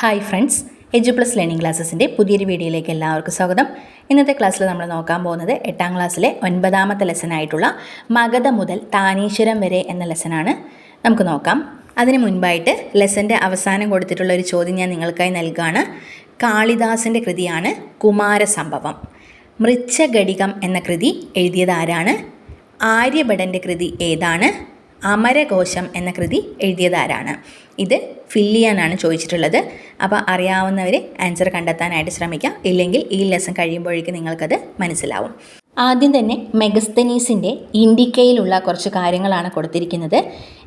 Hi friends Edu Plus Learning ക്ലാസ്സസിന്റെ പുതിയൊരു വീഡിയോയിലേക്ക് എല്ലാവർക്കും സ്വാഗതം. ഇന്നത്തെ ക്ലാസ്സിൽ നമ്മൾ നോക്കാൻ പോകുന്നത് എട്ടാം ക്ലാസ്സിലെ ഒൻപതാമത്തെ ലെസനായിട്ടുള്ള മഗധ മുതൽ താനീശ്വരം വരെ എന്ന ലെസനാണ് നമുക്ക് നോക്കാം. അതിന് മുൻപായിട്ട് ലെസന്റെ അവസാനം കൊടുത്തിട്ടുള്ള ഒരു ചോദ്യം ഞാൻ നിങ്ങൾക്കായി നൽകുകയാണ് കാളിദാസന്റെ കൃതിയാണ് കുമാരസംഭവം മൃച്ഛഘടികം എന്ന കൃതി എഴുതിയത് ആരാണ്? ആര്യഭടന്റെ കൃതി ഏതാണ്? അമരകോശം എന്ന കൃതി എഴുതിയതാരാണ്? ഇത് ഫില്ല് ചെയ്യാനാണ് ചോദിച്ചിട്ടുള്ളത്. അപ്പോൾ അറിയാവുന്നവർ ആൻസർ കണ്ടെത്താനായിട്ട് ശ്രമിക്കാം. ഇല്ലെങ്കിൽ ഈ ലെസൺ കഴിയുമ്പോഴേക്കും നിങ്ങൾക്കത് മനസ്സിലാവും. ആദ്യം തന്നെ മെഗസ്തനീസിന്റെ ഇൻഡിക്കയിലുള്ള കുറച്ച് കാര്യങ്ങളാണ് കൊടുത്തിരിക്കുന്നത്.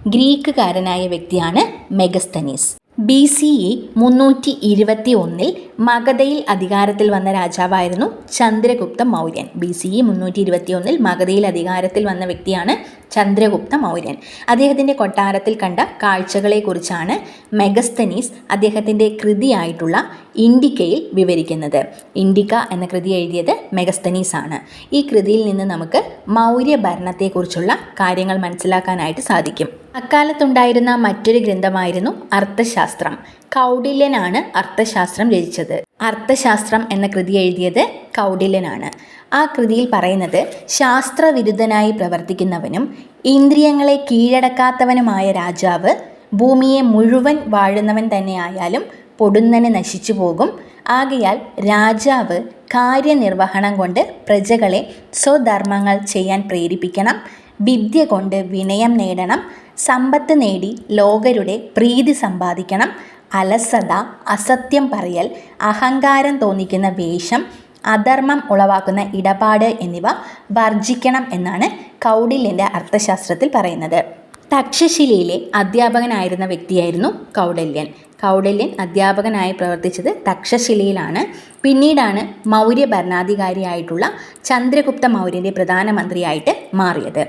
ഗ്രീക്കുകാരനായ വ്യക്തിയാണ് മെഗസ്തനീസ്. ബി സി ഇ മുന്നൂറ്റി ഇരുപത്തി ഒന്നിൽ മഗധയിൽ അധികാരത്തിൽ വന്ന രാജാവായിരുന്നു Chandragupta Mauryan. B C E മുന്നൂറ്റി ഇരുപത്തി ഒന്നിൽ മഗധയിൽ അധികാരത്തിൽ വന്ന വ്യക്തിയാണ് ചന്ദ്രഗുപ്ത മൗര്യൻ. അദ്ദേഹത്തിന്റെ കൊട്ടാരത്തിൽ കണ്ട കാഴ്ചകളെക്കുറിച്ചാണ് മെഗസ്തനീസ് അദ്ദേഹത്തിന്റെ കൃതിയായിട്ടുള്ള ഇൻഡിക്കയിൽ വിവരിക്കുന്നത്. ഇൻഡിക്ക എന്ന കൃതി എഴുതിയത് മെഗസ്തനീസ് ആണ് ഈ കൃതിയിൽ നിന്ന് നമുക്ക് മൗര്യ ഭരണത്തെക്കുറിച്ചുള്ള കാര്യങ്ങൾ മനസ്സിലാക്കാനായിട്ട് സാധിക്കും. അക്കാലത്തുണ്ടായിരുന്ന മറ്റൊരു ഗ്രന്ഥമായിരുന്നു അർത്ഥശാസ്ത്രം. കൗഡില്യനാണ് അർത്ഥശാസ്ത്രം രചിച്ചത്. അർത്ഥശാസ്ത്രം എന്ന കൃതി എഴുതിയത് കൗഡില്യനാണ് ആ കൃതിയിൽ പറയുന്നത് ശാസ്ത്രവിരുദ്ധനായി പ്രവർത്തിക്കുന്നവനും ഇന്ദ്രിയങ്ങളെ കീഴടക്കാത്തവനുമായ രാജാവ് ഭൂമിയെ മുഴുവൻ വാഴുന്നവൻ തന്നെയായാലും പൊടുന്നനെ നശിച്ചു പോകും. ആകയാൽ രാജാവ് കാര്യനിർവഹണം കൊണ്ട് പ്രജകളെ സ്വധർമ്മങ്ങൾ ചെയ്യാൻ പ്രേരിപ്പിക്കണം. വിദ്യ കൊണ്ട് വിനയം നേടണം. സമ്പത്ത് നേടി ലോകരുടെ പ്രീതി സമ്പാദിക്കണം. അലസത അസത്യം പറയൽ അഹങ്കാരം തോന്നിക്കുന്ന വേഷം അധർമ്മം ഉളവാക്കുന്ന ഇടപാട് എന്നിവ വർജിക്കണം എന്നാണ് കൗടില്യന്റെ അർത്ഥശാസ്ത്രത്തിൽ പറയുന്നത്. തക്ഷശിലയിലെ അധ്യാപകനായിരുന്ന വ്യക്തിയായിരുന്നു കൗടല്യൻ. കൗടല്യൻ അധ്യാപകനായി പ്രവർത്തിച്ചത് തക്ഷശിലയിലാണ്. പിന്നീടാണ് മൗര്യ ഭരണാധികാരിയായിട്ടുള്ള ചന്ദ്രഗുപ്ത മൗര്യന്റെ പ്രധാനമന്ത്രിയായിട്ട് മാറിയത്.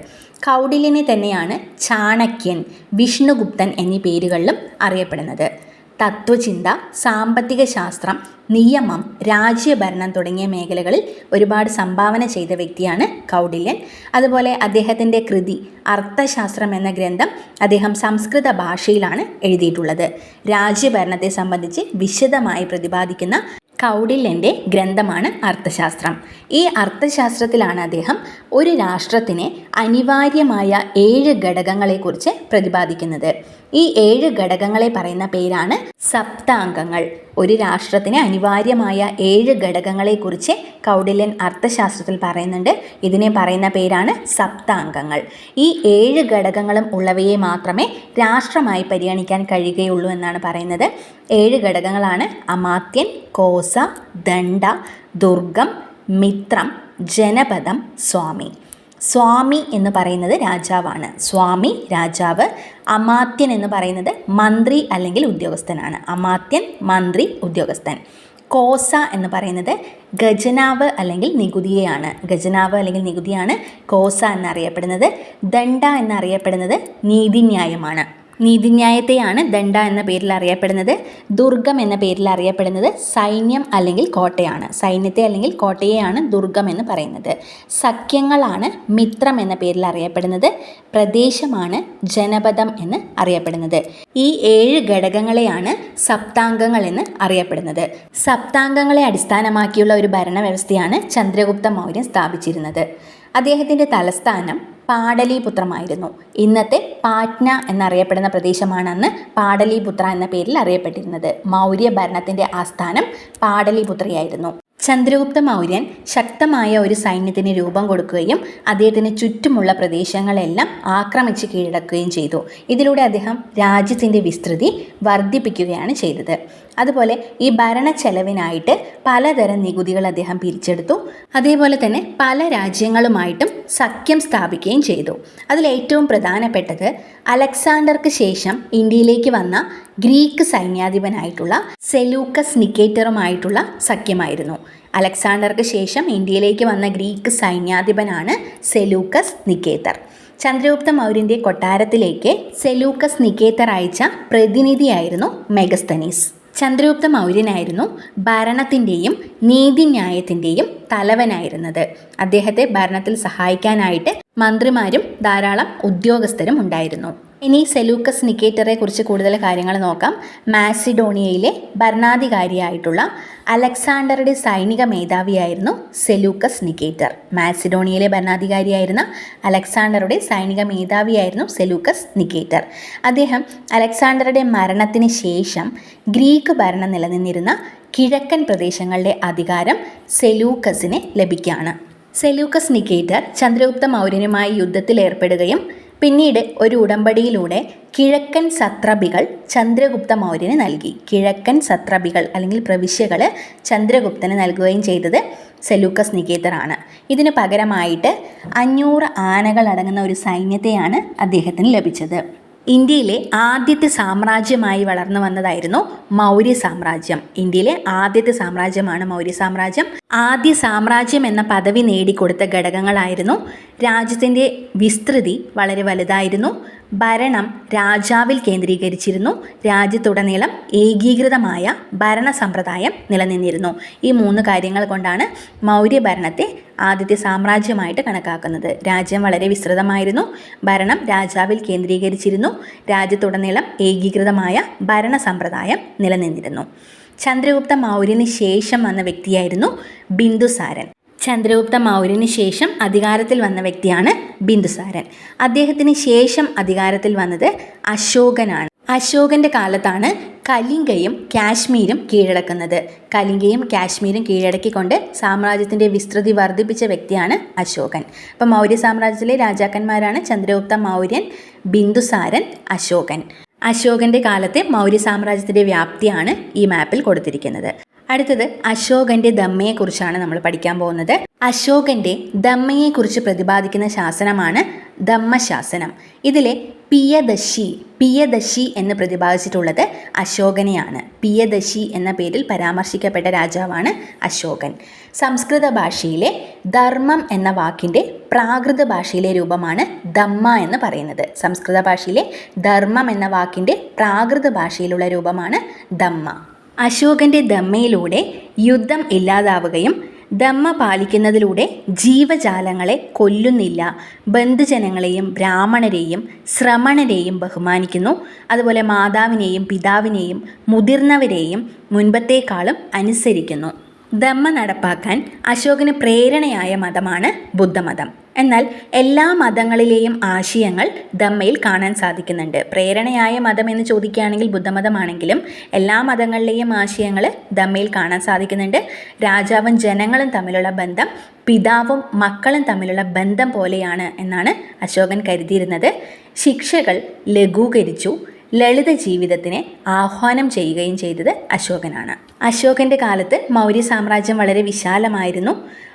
കൗടില്യനെ തന്നെയാണ് ചാണക്യൻ വിഷ്ണുഗുപ്തൻ എന്നീ പേരുകളിലും അറിയപ്പെടുന്നത്. തത്വചിന്ത സാമ്പത്തിക ശാസ്ത്രം നിയമം രാജ്യഭരണം തുടങ്ങിയ മേഖലകളിൽ ഒരുപാട് സംഭാവന ചെയ്ത വ്യക്തിയാണ് കൗടില്യൻ. അതുപോലെ അദ്ദേഹത്തിന്റെ കൃതി അർത്ഥശാസ്ത്രം എന്ന ഗ്രന്ഥം അദ്ദേഹം സംസ്കൃത ഭാഷയിലാണ് എഴുതിയിട്ടുള്ളത്. രാജ്യഭരണത്തെ സംബന്ധിച്ച് വിശദമായി പ്രതിപാദിക്കുന്ന കൗടില്യന്റെ ഗ്രന്ഥമാണ് അർത്ഥശാസ്ത്രം. ഈ അർത്ഥശാസ്ത്രത്തിലാണ് അദ്ദേഹം ഒരു രാഷ്ട്രത്തിന് അനിവാര്യമായ ഏഴ് ഘടകങ്ങളെക്കുറിച്ച് പ്രതിപാദിക്കുന്നത്. ഈ ഏഴ് ഘടകങ്ങളെ പറയുന്ന പേരാണ് സപ്താംഗങ്ങൾ. ഒരു രാഷ്ട്രത്തിന് അനിവാര്യമായ ഏഴ് ഘടകങ്ങളെക്കുറിച്ച് കൗടില്യൻ അർത്ഥശാസ്ത്രത്തിൽ പറയുന്നുണ്ട്. ഇതിനെ പറയുന്ന പേരാണ് സപ്താംഗങ്ങൾ. ഈ ഏഴ് ഘടകങ്ങളും ഉള്ളവയെ മാത്രമേ രാഷ്ട്രമായി പരിഗണിക്കാൻ കഴിയുകയുള്ളൂ എന്നാണ് പറയുന്നത്. ഏഴ് ഘടകങ്ങളാണ് അമാത്യൻ കോസ ദണ്ഡ ദുർഗം മിത്രം ജനപദം സ്വാമി. സ്വാമി എന്ന് പറയുന്നത് രാജാവാണ്. സ്വാമി രാജാവ് അമാത്യൻ എന്ന് പറയുന്നത് മന്ത്രി അല്ലെങ്കിൽ ഉദ്യോഗസ്ഥനാണ്. അമാത്യൻ മന്ത്രി ഉദ്യോഗസ്ഥൻ. കോസ എന്ന് പറയുന്നത് ഖജനാവ് അല്ലെങ്കിൽ നികുതിയെയാണ്. ഖജനാവ് അല്ലെങ്കിൽ നികുതിയാണ് കോസ എന്നറിയപ്പെടുന്നത്. ദണ്ഡ എന്നറിയപ്പെടുന്നത് നീതിന്യായമാണ്. നീതിന്യായത്തെയാണ് ദണ്ഡ എന്ന പേരിൽ അറിയപ്പെടുന്നത് ദുർഗം എന്ന പേരിൽ അറിയപ്പെടുന്നത് സൈന്യം അല്ലെങ്കിൽ കോട്ടയാണ്. സൈന്യത്തെ അല്ലെങ്കിൽ കോട്ടയെയാണ് ദുർഗം എന്ന് പറയുന്നത്. സഖ്യങ്ങളാണ് മിത്രം എന്ന പേരിൽ അറിയപ്പെടുന്നത് പ്രദേശമാണ് ജനപദം എന്ന് അറിയപ്പെടുന്നത്. ഈ ഏഴ് ഘടകങ്ങളെയാണ് സപ്താംഗങ്ങൾ എന്ന് അറിയപ്പെടുന്നത്. സപ്താംഗങ്ങളെ അടിസ്ഥാനമാക്കിയുള്ള ഒരു ഭരണവ്യവസ്ഥയാണ് ചന്ദ്രഗുപ്ത മൗര്യൻ സ്ഥാപിച്ചിരുന്നത്. അദ്ദേഹത്തിന്റെ തലസ്ഥാനം പാടലീപുത്രമായിരുന്നു. ഇന്നത്തെ പാറ്റ്ന എന്നറിയപ്പെടുന്ന പ്രദേശമാണ് അന്ന് പാടലീപുത്ര എന്ന പേരിൽ അറിയപ്പെട്ടിരുന്നത്. മൗര്യ ഭരണത്തിന്റെ ആസ്ഥാനം പാടലീപുത്രയായിരുന്നു. ചന്ദ്രഗുപ്ത മൗര്യൻ ശക്തമായ ഒരു സൈന്യത്തിന് രൂപം കൊടുക്കുകയും അദ്ദേഹത്തിന് ചുറ്റുമുള്ള പ്രദേശങ്ങളെല്ലാം ആക്രമിച്ച് കീഴടക്കുകയും ചെയ്തു. ഇതിലൂടെ അദ്ദേഹം രാജ്യത്തിന്റെ വിസ്തൃതി വർദ്ധിപ്പിക്കുകയാണ് ചെയ്തത്. അതുപോലെ ഈ ഭരണ ചെലവിനായിട്ട് പലതരം നികുതികൾ അദ്ദേഹം പിരിച്ചെടുത്തു. അതേപോലെ തന്നെ പല രാജ്യങ്ങളുമായിട്ടും സഖ്യം സ്ഥാപിക്കുകയും ചെയ്തു. അതിലേറ്റവും പ്രധാനപ്പെട്ടത് അലക്സാണ്ടർക്ക് ശേഷം ഇന്ത്യയിലേക്ക് വന്ന ഗ്രീക്ക് സൈന്യാധിപനായിട്ടുള്ള സെലൂക്കസ് നിക്കേറ്ററുമായിട്ടുള്ള സഖ്യമായിരുന്നു. അലക്സാണ്ടർക്ക് ശേഷം ഇന്ത്യയിലേക്ക് വന്ന ഗ്രീക്ക് സൈന്യാധിപനാണ് സെലൂക്കസ് നിക്കേത്തർ. ചന്ദ്രഗുപ്ത മൗര്യന്റെ കൊട്ടാരത്തിലേക്ക് സെലൂക്കസ് നിക്കേത്തർ അയച്ച പ്രതിനിധിയായിരുന്നു മെഗസ്തനീസ്. ചന്ദ്രഗുപ്ത മൗര്യനായിരുന്നു. ഭരണത്തിന്റെയും നീതിന്യായത്തിന്റെയും തലവനായിരുന്നത്. അദ്ദേഹത്തെ ഭരണത്തിൽ സഹായിക്കാനായിട്ട് മന്ത്രിമാരും ധാരാളം ഉദ്യോഗസ്ഥരും ഉണ്ടായിരുന്നു. ഇനി സെലൂക്കസ് നിക്കേറ്ററെ കുറിച്ച് കൂടുതൽ കാര്യങ്ങൾ നോക്കാം. മാസിഡോണിയയിലെ ഭരണാധികാരിയായിട്ടുള്ള അലക്സാണ്ടറുടെ സൈനിക മേധാവിയായിരുന്നു സെലൂക്കസ് നിക്കേറ്റർ. മാസിഡോണിയയിലെ ഭരണാധികാരിയായിരുന്ന അലക്സാണ്ടറുടെ സൈനിക മേധാവിയായിരുന്നു സെലൂക്കസ് നിക്കേറ്റർ. അദ്ദേഹം അലക്സാണ്ടറുടെ മരണത്തിന് ശേഷം ഗ്രീക്ക് ഭരണം നിലനിന്നിരുന്ന കിഴക്കൻ പ്രദേശങ്ങളുടെ അധികാരം സെലൂക്കസിന് ലഭിക്കുകയാണ്. സെലൂക്കസ് നിക്കേറ്റർ ചന്ദ്രഗുപ്ത മൗര്യനുമായി യുദ്ധത്തിൽ ഏർപ്പെടുകയും പിന്നീട് ഒരു ഉടമ്പടിയിലൂടെ കിഴക്കൻ സത്രപികൾ ചന്ദ്രഗുപ്ത മൗര്യന് നൽകി. കിഴക്കൻ സത്രപികൾ അല്ലെങ്കിൽ പ്രവിശ്യകൾ ചന്ദ്രഗുപ്തന് നൽകുകയും ചെയ്തത് സെലൂക്കസ് നികേതറാണ് ഇതിന് പകരമായിട്ട് അഞ്ഞൂറ് ആനകൾ അടങ്ങുന്ന ഒരു സൈന്യത്തെയാണ് അദ്ദേഹത്തിന് ലഭിച്ചത്. ഇന്ത്യയിലെ ആദ്യത്തെ സാമ്രാജ്യമായി വളർന്നു വന്നതായിരുന്നു മൗര്യ സാമ്രാജ്യം. ഇന്ത്യയിലെ ആദ്യത്തെ സാമ്രാജ്യമാണ് മൗര്യ സാമ്രാജ്യം. ആദ്യ സാമ്രാജ്യം എന്ന പദവി നേടിക്കൊടുത്ത ഘടകങ്ങളായിരുന്നു രാജ്യത്തിന്റെ വിസ്തൃതി വളരെ വലുതായിരുന്നു. ഭരണം രാജാവിൽ കേന്ദ്രീകരിച്ചിരുന്നു. രാജ്യത്തുടനീളം ഏകീകൃതമായ ഭരണ സമ്പ്രദായം നിലനിന്നിരുന്നു. ഈ മൂന്ന് കാര്യങ്ങൾ കൊണ്ടാണ് മൗര്യ ഭരണത്തെ ആദ്യത്തെ സാമ്രാജ്യമായിട്ട് കണക്കാക്കുന്നത്. രാജ്യം വളരെ വിസ്തൃതമായിരുന്നു. ഭരണം രാജാവിൽ കേന്ദ്രീകരിച്ചിരുന്നു. രാജ്യത്തുടനീളം ഏകീകൃതമായ ഭരണ സമ്പ്രദായം നിലനിന്നിരുന്നു. ചന്ദ്രഗുപ്ത മൗര്യന് ശേഷം വന്ന വ്യക്തിയായിരുന്നു ബിന്ദുസാരൻ. ചന്ദ്രഗുപ്ത മൗര്യന് ശേഷം അധികാരത്തിൽ വന്ന വ്യക്തിയാണ് ബിന്ദുസാരൻ. അദ്ദേഹത്തിന് ശേഷം അധികാരത്തിൽ വന്നത് അശോകനാണ്. അശോകന്റെ കാലത്താണ് കലിംഗയും കാശ്മീരും കീഴടക്കുന്നത്. കലിംഗയും കാശ്മീരും കീഴടക്കിക്കൊണ്ട് സാമ്രാജ്യത്തിന്റെ വിസ്തൃതി വർദ്ധിപ്പിച്ച വ്യക്തിയാണ് അശോകൻ. അപ്പം മൗര്യ സാമ്രാജ്യത്തിലെ രാജാക്കന്മാരാണ് ചന്ദ്രഗുപ്ത മൗര്യൻ ബിന്ദുസാരൻ അശോകൻ. അശോകന്റെ കാലത്തെ മൗര്യ സാമ്രാജ്യത്തിന്റെ വ്യാപ്തിയാണ് ഈ മാപ്പിൽ കൊടുത്തിരിക്കുന്നത്. അടുത്തത് അശോകന്റെ ദമ്മയെക്കുറിച്ചാണ് നമ്മൾ പഠിക്കാൻ പോകുന്നത്. അശോകന്റെ ദമ്മയെക്കുറിച്ച് പ്രതിപാദിക്കുന്ന ശാസനമാണ് ദമ്മശാസനം. ഇതിലെ പിയദശി പിയദശി എന്ന് പ്രതിപാദിച്ചിട്ടുള്ളത് അശോകനെയാണ്. പിയദശി എന്ന പേരിൽ പരാമർശിക്കപ്പെട്ട രാജാവാണ് അശോകൻ. സംസ്കൃത ഭാഷയിലെ ധർമ്മം എന്ന വാക്കിന്റെ പ്രാകൃത ഭാഷയിലെ രൂപമാണ് ദമ്മ എന്ന് പറയുന്നത്. സംസ്കൃത ഭാഷയിലെ ധർമ്മം എന്ന വാക്കിന്റെ പ്രാകൃത ഭാഷയിലുള്ള രൂപമാണ് ദമ്മ. അശോകന്റെ ദമ്മയിലൂടെ യുദ്ധം ഇല്ലാതാവുകയും ദമ്മ പാലിക്കുന്നതിലൂടെ ജീവജാലങ്ങളെ കൊല്ലുന്നില്ല. ബന്ധുജനങ്ങളെയും ബ്രാഹ്മണരെയും ശ്രമണരെയും ബഹുമാനിക്കുന്നു. അതുപോലെ മാതാവിനെയും പിതാവിനെയും മുതിർന്നവരെയും മുൻപത്തേക്കാളും അനുസരിക്കുന്നു. ധമ്മ നടപ്പാക്കാൻ അശോകന് പ്രേരണയായ മതമാണ് ബുദ്ധമതം. എന്നാൽ എല്ലാ മതങ്ങളിലെയും ആശയങ്ങൾ ധമ്മയിൽ കാണാൻ സാധിക്കുന്നുണ്ട്. പ്രേരണയായ മതം എന്ന് ചോദിക്കുകയാണെങ്കിൽ ബുദ്ധമതമാണെങ്കിലും എല്ലാ മതങ്ങളിലെയും ആശയങ്ങൾ ധമ്മയിൽ കാണാൻ സാധിക്കുന്നുണ്ട്. രാജാവും ജനങ്ങളും തമ്മിലുള്ള ബന്ധം പിതാവും മക്കളും തമ്മിലുള്ള ബന്ധം പോലെയാണ് എന്നാണ് അശോകൻ കരുതിയിരുന്നത്. ശിക്ഷകൾ ലഘൂകരിച്ചു ലളിത ജീവിതത്തിനെ ആഹ്വാനം ചെയ്യുകയും ചെയ്തത് അശോകനാണ്. അശോകന്റെ കാലത്ത് മൗര്യ സാമ്രാജ്യം വളരെ വിശാലമായിരുന്നു.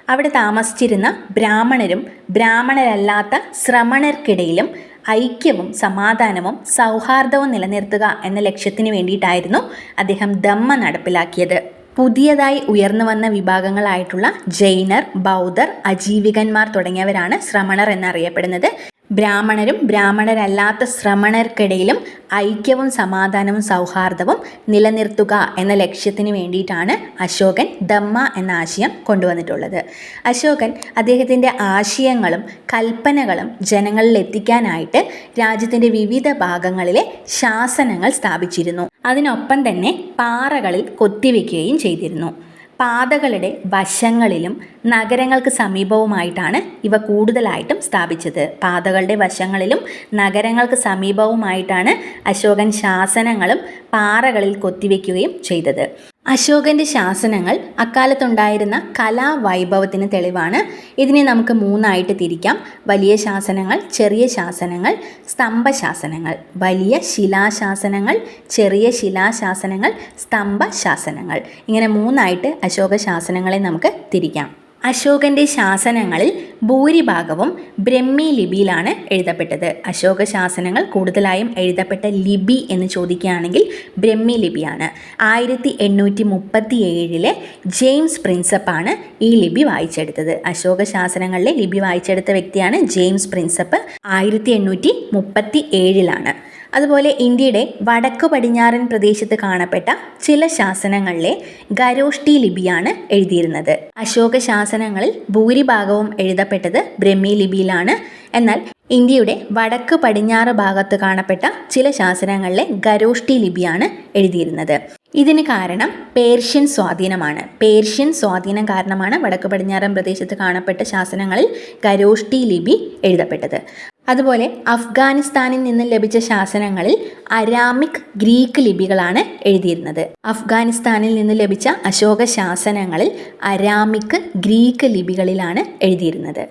അവിടെ താമസിച്ചിരുന്ന ബ്രാഹ്മണരും ബ്രാഹ്മണരല്ലാത്ത ശ്രമണർക്കിടയിലും ഐക്യവും സമാധാനവും സൗഹാർദ്ദവും നിലനിർത്തുക എന്ന ലക്ഷ്യത്തിന് വേണ്ടിയിട്ടായിരുന്നു അദ്ദേഹം ദമ്മ നടപ്പിലാക്കിയത്. പുതിയതായി ഉയർന്നു വന്ന വിഭാഗങ്ങളായിട്ടുള്ള ജൈനർ ബൗദ്ധർ അജീവികന്മാർ തുടങ്ങിയവരാണ് ശ്രമണർ എന്നറിയപ്പെടുന്നത്. ബ്രാഹ്മണരും ബ്രാഹ്മണരല്ലാത്ത ശ്രമണർക്കിടയിലും ഐക്യവും സമാധാനവും സൗഹാർദ്ദവും നിലനിർത്തുക എന്ന ലക്ഷ്യത്തിന് വേണ്ടിയിട്ടാണ് അശോകൻ ദമ്മ എന്ന ആശയം കൊണ്ടുവന്നിട്ടുള്ളത്. അശോകൻ അദ്ദേഹത്തിന്റെ ആശയങ്ങളും കൽപ്പനകളും ജനങ്ങളിൽ എത്തിക്കാനായിട്ട് രാജ്യത്തിന്റെ വിവിധ ഭാഗങ്ങളിലെ ശാസനങ്ങൾ സ്ഥാപിച്ചിരുന്നു. അതിനൊപ്പം തന്നെ പാറകളിൽ കൊത്തിവെക്കുകയും ചെയ്തിരുന്നു. പാതകളുടെ വശങ്ങളിലും നഗരങ്ങൾക്ക് സമീപവുമായിട്ടാണ് ഇവ കൂടുതലായിട്ടും സ്ഥാപിച്ചത്. പാതകളുടെ വശങ്ങളിലും നഗരങ്ങൾക്ക് സമീപവുമായിട്ടാണ് അശോകൻ ശാസനങ്ങളും പാറകളിൽ കൊത്തിവെക്കുകയും ചെയ്തത്. അശോകന്റെ ശാസനങ്ങൾ അക്കാലത്തുണ്ടായിരുന്ന കലാവൈഭവത്തിന് തെളിവാണ്. ഇതിനെ നമുക്ക് മൂന്നായിട്ട് തിരിക്കാം. വലിയ ശാസനങ്ങൾ ചെറിയ ശാസനങ്ങൾ സ്തംഭശാസനങ്ങൾ. വലിയ ശിലാശാസനങ്ങൾ ചെറിയ ശിലാശാസനങ്ങൾ സ്തംഭശാസനങ്ങൾ. ഇങ്ങനെ മൂന്നായിട്ട് അശോക ശാസനങ്ങളെ നമുക്ക് തിരിക്കാം. അശോകന്റെ ശാസനങ്ങളിൽ ഭൂരിഭാഗവും ബ്രഹ്മി ലിപിയിലാണ് എഴുതപ്പെട്ടത്. അശോക ശാസനങ്ങൾ കൂടുതലായും എഴുതപ്പെട്ട ലിപി എന്ന് ചോദിക്കുകയാണെങ്കിൽ ബ്രഹ്മി ലിപിയാണ്. ആയിരത്തി എണ്ണൂറ്റി മുപ്പത്തി ഏഴിലെ ജെയിംസ് പ്രിൻസപ്പാണ് ഈ ലിപി വായിച്ചെടുത്തത്. അശോക ശാസനങ്ങളിലെ ലിപി വായിച്ചെടുത്ത വ്യക്തിയാണ് ജെയിംസ് പ്രിൻസപ്പ്. ആയിരത്തി എണ്ണൂറ്റി മുപ്പത്തി ഏഴിലാണ് അതുപോലെ ഇന്ത്യയുടെ വടക്കു പടിഞ്ഞാറൻ പ്രദേശത്ത് കാണപ്പെട്ട ചില ശാസനങ്ങളിലെ ഗരോഷ്ടി ലിപിയാണ് എഴുതിയിരുന്നത്. അശോക ശാസനങ്ങളിൽ ഭൂരിഭാഗവും എഴുതപ്പെട്ടത് ബ്രഹ്മി ലിപിയിലാണ്. എന്നാൽ ഇന്ത്യയുടെ വടക്ക് പടിഞ്ഞാറ് ഭാഗത്ത് കാണപ്പെട്ട ചില ശാസനങ്ങളിലെ ഗരോഷ്ടി ലിപിയാണ് എഴുതിയിരുന്നത്. ഇതിന് കാരണം പേർഷ്യൻ സ്വാധീനമാണ്. പേർഷ്യൻ സ്വാധീനം കാരണമാണ് വടക്ക് പടിഞ്ഞാറൻ പ്രദേശത്ത് കാണപ്പെട്ട ശാസനങ്ങളിൽ ഗരോഷ്ടി ലിപി എഴുതപ്പെട്ടത്. അതുപോലെ അഫ്ഗാനിസ്ഥാനിൽ നിന്ന് ലഭിച്ച ശാസനങ്ങളിൽ അരാമിക് ഗ്രീക്ക് ലിപികളാണ് എഴുതിയിരുന്നത്. അഫ്ഗാനിസ്ഥാനിൽ നിന്ന് ലഭിച്ച അശോക ശാസനങ്ങളിൽ അരാമിക് ഗ്രീക്ക് ലിപികളിലാണ് എഴുതിയിരുന്നത്.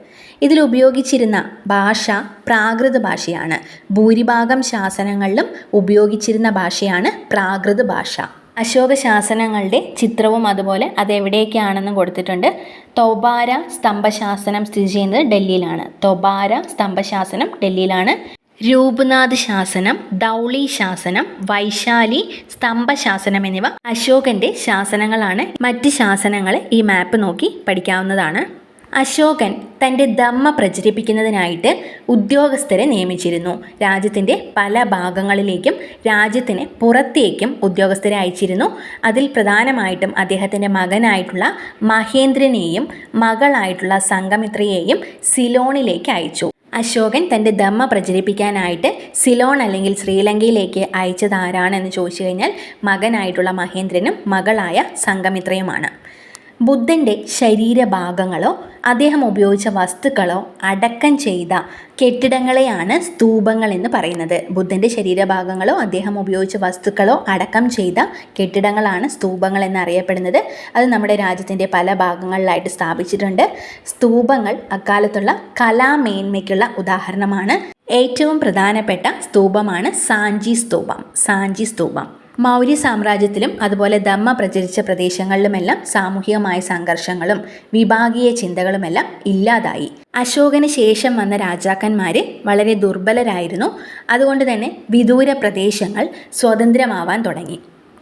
ഇതിൽ ഉപയോഗിച്ചിരുന്ന ഭാഷ പ്രാകൃത ഭാഷയാണ്. ഭൂരിഭാഗം ശാസനങ്ങളിലും ഉപയോഗിച്ചിരുന്ന ഭാഷയാണ് പ്രാകൃത ഭാഷ. അശോക ശാസനങ്ങളുടെ ചിത്രവും അതുപോലെ അത് എവിടെയൊക്കെയാണെന്നും കൊടുത്തിട്ടുണ്ട്. തൊബാര സ്തംഭശാസനം സ്ഥിതി ചെയ്യുന്നത് ഡൽഹിയിലാണ്. തൊബാര സ്തംഭശാസനം ഡൽഹിയിലാണ്. രൂപനാഥ് ശാസനം ധൗളി ശാസനം വൈശാലി സ്തംഭശാസനം എന്നിവ അശോകന്റെ ശാസനങ്ങളാണ്. മറ്റ് ശാസനങ്ങളെ ഈ മാപ്പ് നോക്കി പഠിക്കാവുന്നതാണ്. അശോകൻ തന്റെ ധമ്മ പ്രചരിപ്പിക്കുന്നതിനായിട്ട് ഉദ്യോഗസ്ഥരെ നിയമിച്ചിരുന്നു. രാജ്യത്തിന്റെ പല ഭാഗങ്ങളിലേക്കും രാജ്യത്തിന് പുറത്തേക്കും ഉദ്യോഗസ്ഥരെ അയച്ചിരുന്നു. അതിൽ പ്രധാനമായിട്ടും അദ്ദേഹത്തിന്റെ മകനായിട്ടുള്ള മഹേന്ദ്രനെയും മകളായിട്ടുള്ള സംഗമിത്രയെയും സിലോണിലേക്ക് അയച്ചു. അശോകൻ തന്റെ ധമ്മ പ്രചരിപ്പിക്കാനായിട്ട് സിലോൺ അല്ലെങ്കിൽ ശ്രീലങ്കയിലേക്ക് അയച്ചത് ആരാണെന്ന് ചോദിച്ചു കഴിഞ്ഞാൽ മകനായിട്ടുള്ള മഹേന്ദ്രനും മകളായ സംഗമിത്രയുമാണ് ബുദ്ധന്റെ ശരീരഭാഗങ്ങളോ അദ്ദേഹം ഉപയോഗിച്ച വസ്തുക്കളോ അടക്കം ചെയ്ത കെട്ടിടങ്ങളെയാണ് സ്തൂപങ്ങൾ എന്ന് പറയുന്നത്. ബുദ്ധന്റെ ശരീരഭാഗങ്ങളോ അദ്ദേഹം ഉപയോഗിച്ച വസ്തുക്കളോ അടക്കം ചെയ്ത കെട്ടിടങ്ങളാണ് സ്തൂപങ്ങൾ എന്നറിയപ്പെടുന്നത്. അത് നമ്മുടെ രാജ്യത്തിന്റെ പല ഭാഗങ്ങളിലായിട്ട് സ്ഥാപിച്ചിട്ടുണ്ട്. സ്തൂപങ്ങൾ അക്കാലത്തുള്ള കലാമേന്മയ്ക്കുള്ള ഉദാഹരണമാണ്. ഏറ്റവും പ്രധാനപ്പെട്ട സ്തൂപമാണ് സാഞ്ചി സ്തൂപം. സാഞ്ചി സ്തൂപം. മൗര്യ സാമ്രാജ്യത്തിലും അതുപോലെ ദമ്മ പ്രചരിച്ച പ്രദേശങ്ങളിലുമെല്ലാം സാമൂഹികമായ സംഘർഷങ്ങളും വിഭാഗീയ ചിന്തകളുമെല്ലാം ഇല്ലാതായി. അശോകന് ശേഷം വന്ന രാജാക്കന്മാർ വളരെ ദുർബലരായിരുന്നു. അതുകൊണ്ട് തന്നെ വിദൂര പ്രദേശങ്ങൾ സ്വതന്ത്രമാവാൻ തുടങ്ങി.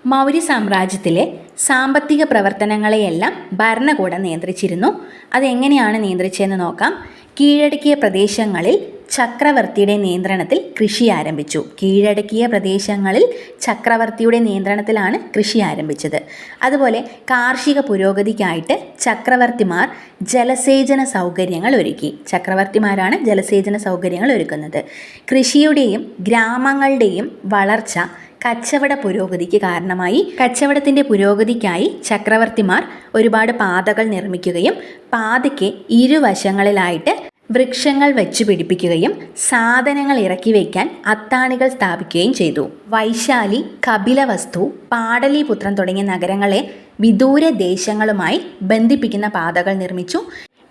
മൗര്യ സാമ്രാജ്യത്തിലെ സാമ്പത്തിക പ്രവർത്തനങ്ങളെയെല്ലാം ഭരണകൂടം നിയന്ത്രിച്ചിരുന്നു. അതെങ്ങനെയാണ് നിയന്ത്രിച്ചതെന്ന് നോക്കാം. കീഴടക്കിയ പ്രദേശങ്ങളിൽ ചക്രവർത്തിയുടെ നിയന്ത്രണത്തിൽ കൃഷി ആരംഭിച്ചു. കീഴടക്കിയ പ്രദേശങ്ങളിൽ ചക്രവർത്തിയുടെ നിയന്ത്രണത്തിലാണ് കൃഷി ആരംഭിച്ചത്. അതുപോലെ കാർഷിക പുരോഗതിക്കായിട്ട് ചക്രവർത്തിമാർ ജലസേചന സൗകര്യങ്ങൾ ഒരുക്കി. ചക്രവർത്തിമാരാണ് ജലസേചന സൗകര്യങ്ങൾ ഒരുക്കുന്നത്. കൃഷിയുടെയും ഗ്രാമങ്ങളുടെയും വളർച്ച കച്ചവട പുരോഗതിക്ക് കാരണമായി. കച്ചവടത്തിന്റെ പുരോഗതിക്കായി ചക്രവർത്തിമാർ ഒരുപാട് പാതകൾ നിർമ്മിക്കുകയും പാതയ്ക്ക് ഇരുവശങ്ങളിലായിട്ട് വൃക്ഷങ്ങൾ വെച്ചു പിടിപ്പിക്കുകയും സാധനങ്ങൾ ഇറക്കി വയ്ക്കാൻ അത്താണികൾ സ്ഥാപിക്കുകയും ചെയ്തു. വൈശാലി കപിലവസ്തു പാടലീപുത്രം തുടങ്ങിയ നഗരങ്ങളെ വിദൂര ദേശങ്ങളുമായി ബന്ധിപ്പിക്കുന്ന പാതകൾ നിർമ്മിച്ചു.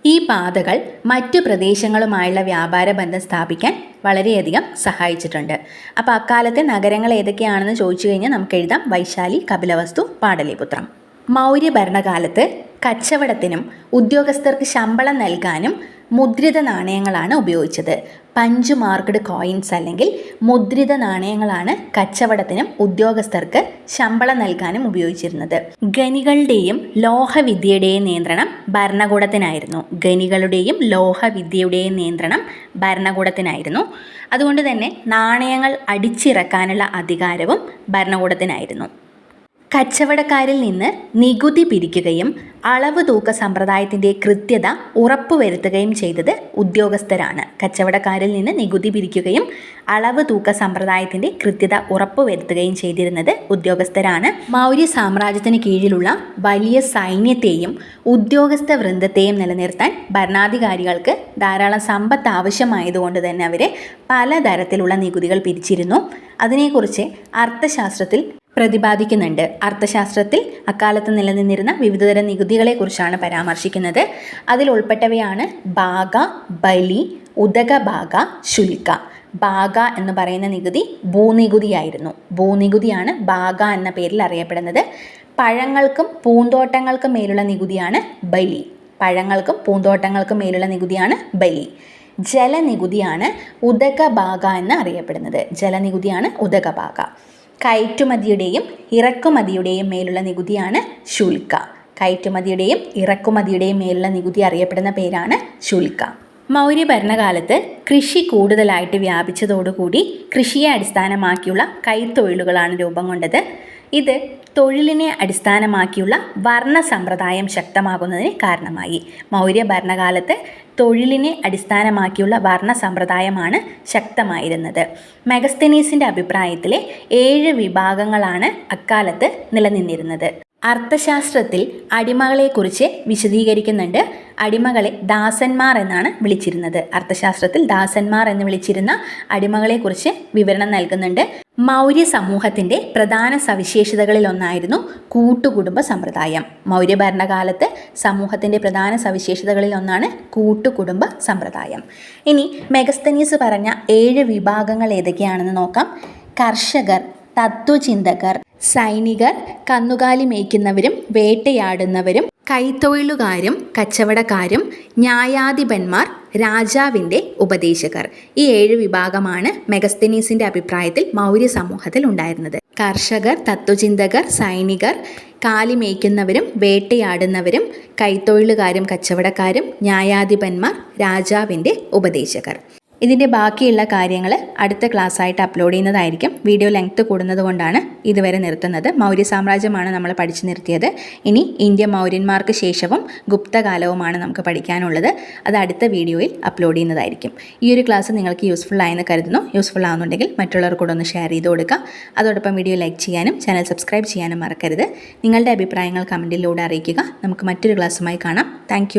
ഈ പാതകൾ മറ്റു പ്രദേശങ്ങളുമായുള്ള വ്യാപാര ബന്ധം സ്ഥാപിക്കാൻ വളരെയധികം സഹായിച്ചിട്ടുണ്ട്. അപ്പോൾ അക്കാലത്തെ നഗരങ്ങൾ ഏതൊക്കെയാണെന്ന് ചോദിച്ചു കഴിഞ്ഞാൽ നമുക്ക് എഴുതാം. വൈശാലി കപിലവസ്തു പാടലീപുത്രം. മൗര്യ ഭരണകാലത്ത് കച്ചവടത്തിനും ഉദ്യോഗസ്ഥർക്ക് ശമ്പളം നൽകാനും മുദ്രിത നാണയങ്ങളാണ് ഉപയോഗിച്ചത്. പഞ്ച് മാർക്ക്ഡ് കോയിൻസ് അല്ലെങ്കിൽ മുദ്രിത നാണയങ്ങളാണ് കച്ചവടത്തിനും ഉദ്യോഗസ്ഥർക്ക് ശമ്പളം നൽകാനും ഉപയോഗിച്ചിരുന്നത്. ഖനികളുടെയും ലോഹവിദ്യയുടെയും നിയന്ത്രണം ഭരണകൂടത്തിനായിരുന്നു. ഖനികളുടെയും ലോഹവിദ്യയുടെയും നിയന്ത്രണം ഭരണകൂടത്തിനായിരുന്നു. അതുകൊണ്ട് തന്നെ നാണയങ്ങൾ അടിച്ചിറക്കാനുള്ള അധികാരവും ഭരണകൂടത്തിനായിരുന്നു. കച്ചവടക്കാരിൽ നിന്ന് നികുതി പിരിക്കുകയും അളവ് തൂക്ക സമ്പ്രദായത്തിന്റെ കൃത്യത ഉറപ്പുവരുത്തുകയും ചെയ്തത് ഉദ്യോഗസ്ഥരാണ്. കച്ചവടക്കാരിൽ നിന്ന് നികുതി പിരിക്കുകയും അളവ് തൂക്ക സമ്പ്രദായത്തിന്റെ കൃത്യത ഉറപ്പുവരുത്തുകയും ചെയ്തിരുന്നത് ഉദ്യോഗസ്ഥരാണ്. മൗര്യ സാമ്രാജ്യത്തിന് കീഴിലുള്ള വലിയ സൈന്യത്തെയും ഉദ്യോഗസ്ഥ വൃന്ദത്തെയും നിലനിർത്താൻ ഭരണാധികാരികൾക്ക് ധാരാളം സമ്പത്ത് ആവശ്യമായതുകൊണ്ട് തന്നെ അവരെ പലതരത്തിലുള്ള നികുതികൾ പിരിച്ചിരുന്നു. അതിനെക്കുറിച്ച് അർത്ഥശാസ്ത്രത്തിൽ പ്രതിപാദിക്കുന്നുണ്ട്. അർത്ഥശാസ്ത്രത്തിൽ അക്കാലത്ത് നിലനിന്നിരുന്ന വിവിധതരം നികുതികളെക്കുറിച്ചാണ് പരാമർശിക്കുന്നത്. അതിൽ ഉൾപ്പെട്ടവയാണ് ഭാഗ ബലി ഉദകഭാഗ ശുൽക്ക. ഭാഗ എന്ന് പറയുന്ന നികുതി ഭൂനികുതിയായിരുന്നു. ഭൂനികുതിയാണ് ഭാഗ എന്ന പേരിൽ അറിയപ്പെടുന്നത്. പഴങ്ങൾക്കും പൂന്തോട്ടങ്ങൾക്കും മേലുള്ള നികുതിയാണ് ബലി. പഴങ്ങൾക്കും പൂന്തോട്ടങ്ങൾക്കും മേലുള്ള നികുതിയാണ് ബലി. ജലനികുതിയാണ് ഉദകഭാഗ എന്ന് അറിയപ്പെടുന്നത്. ജലനികുതിയാണ് ഉദകഭാഗ കയറ്റുമതിയുടെയും ഇറക്കുമതിയുടെയും മേലുള്ള നികുതിയാണ് ശുൽക്ക. കയറ്റുമതിയുടെയും ഇറക്കുമതിയുടെയും മേലുള്ള നികുതി അറിയപ്പെടുന്ന പേരാണ് ശുൽക്ക. മൗര്യ ഭരണകാലത്ത് കൃഷി കൂടുതലായിട്ട് വ്യാപിച്ചതോടുകൂടി കൃഷിയെ അടിസ്ഥാനമാക്കിയുള്ള കൈത്തൊഴിലുകളാണ് രൂപം കൊണ്ടത്. ഇത് തൊഴിലിനെ അടിസ്ഥാനമാക്കിയുള്ള വർണ സമ്പ്രദായം ശക്തമാകുന്നതിന് കാരണമായി. മൗര്യ ഭരണകാലത്ത് തൊഴിലിനെ അടിസ്ഥാനമാക്കിയുള്ള വർണ സമ്പ്രദായമാണ് ശക്തമായിരുന്നത്. മെഗസ്തനീസിന്റെ അഭിപ്രായത്തിലെ ഏഴ് വിഭാഗങ്ങളാണ് അക്കാലത്ത് നിലനിന്നിരുന്നത്. അർത്ഥശാസ്ത്രത്തിൽ അടിമകളെക്കുറിച്ച് വിശദീകരിക്കുന്നുണ്ട്. അടിമകളെ ദാസന്മാർ എന്നാണ് വിളിച്ചിരുന്നത്. അർത്ഥശാസ്ത്രത്തിൽ ദാസന്മാർ എന്ന് വിളിച്ചിരുന്ന അടിമകളെക്കുറിച്ച് വിവരണം നൽകുന്നുണ്ട്. മൗര്യ സമൂഹത്തിന്റെ പ്രധാന സവിശേഷതകളിൽ ഒന്നായിരുന്നു കൂട്ടുകുടുംബ സമ്പ്രദായം. മൗര്യ ഭരണകാലത്ത് സമൂഹത്തിന്റെ പ്രധാന സവിശേഷതകളിൽ ഒന്നാണ് കൂട്ടുകുടുംബ സമ്പ്രദായം. ഇനി മെഗസ്തനീസ് പറഞ്ഞ ഏഴ് വിഭാഗങ്ങൾ ഏതൊക്കെയാണെന്ന് നോക്കാം. കർഷകർ തത്വചിന്തകർ സൈനികർ കന്നുകാലി മേയ്ക്കുന്നവരും വേട്ടയാടുന്നവരും കൈത്തൊഴിലുകാരും കച്ചവടക്കാരും ന്യായാധിപന്മാർ രാജാവിന്റെ ഉപദേശകർ. ഈ ഏഴ് വിഭാഗമാണ് മെഗസ്തനീസിന്റെ അഭിപ്രായത്തിൽ മൗര്യ സമൂഹത്തിൽ ഉണ്ടായിരുന്നത്. കർഷകർ തത്വചിന്തകർ സൈനികർ കാലി മേയ്ക്കുന്നവരും വേട്ടയാടുന്നവരും കൈത്തൊഴിലുകാരും കച്ചവടക്കാരും ന്യായാധിപന്മാർ രാജാവിന്റെ ഉപദേശകർ. ഇതിന്റെ ബാക്കിയുള്ള കാര്യങ്ങൾ അടുത്ത ക്ലാസ്സായിട്ട് അപ്ലോഡ് ചെയ്യുന്നതായിരിക്കും. വീഡിയോ ലെങ്ത്ത് കൂടുന്നത് കൊണ്ടാണ് ഇതുവരെ നിർത്തുന്നത്. മൗര്യ സാമ്രാജ്യമാണ് നമ്മൾ പഠിച്ചു നിർത്തിയത്. ഇനി ഇന്ത്യ മൗര്യന്മാർക്ക് ശേഷവും ഗുപ്തകാലവുമാണ് നമുക്ക് പഠിക്കാനുള്ളത്. അത് അടുത്ത വീഡിയോയിൽ അപ്ലോഡ് ചെയ്യുന്നതായിരിക്കും. ഈ ഒരു ക്ലാസ് നിങ്ങൾക്ക് യൂസ്ഫുൾ ആയെന്ന് കരുതുന്നു. യൂസ്ഫുൾ ആവുന്നുണ്ടെങ്കിൽ മറ്റുള്ളവർ കൂടെ ഒന്ന് ഷെയർ ചെയ്ത് കൊടുക്കുക. അതോടൊപ്പം വീഡിയോ ലൈക്ക് ചെയ്യാനും ചാനൽ സബ്സ്ക്രൈബ് ചെയ്യാനും മറക്കരുത്. നിങ്ങളുടെ അഭിപ്രായങ്ങൾ കമന്റിലൂടെ അറിയിക്കുക. നമുക്ക് മറ്റൊരു ക്ലാസ്സുമായി കാണാം. താങ്ക്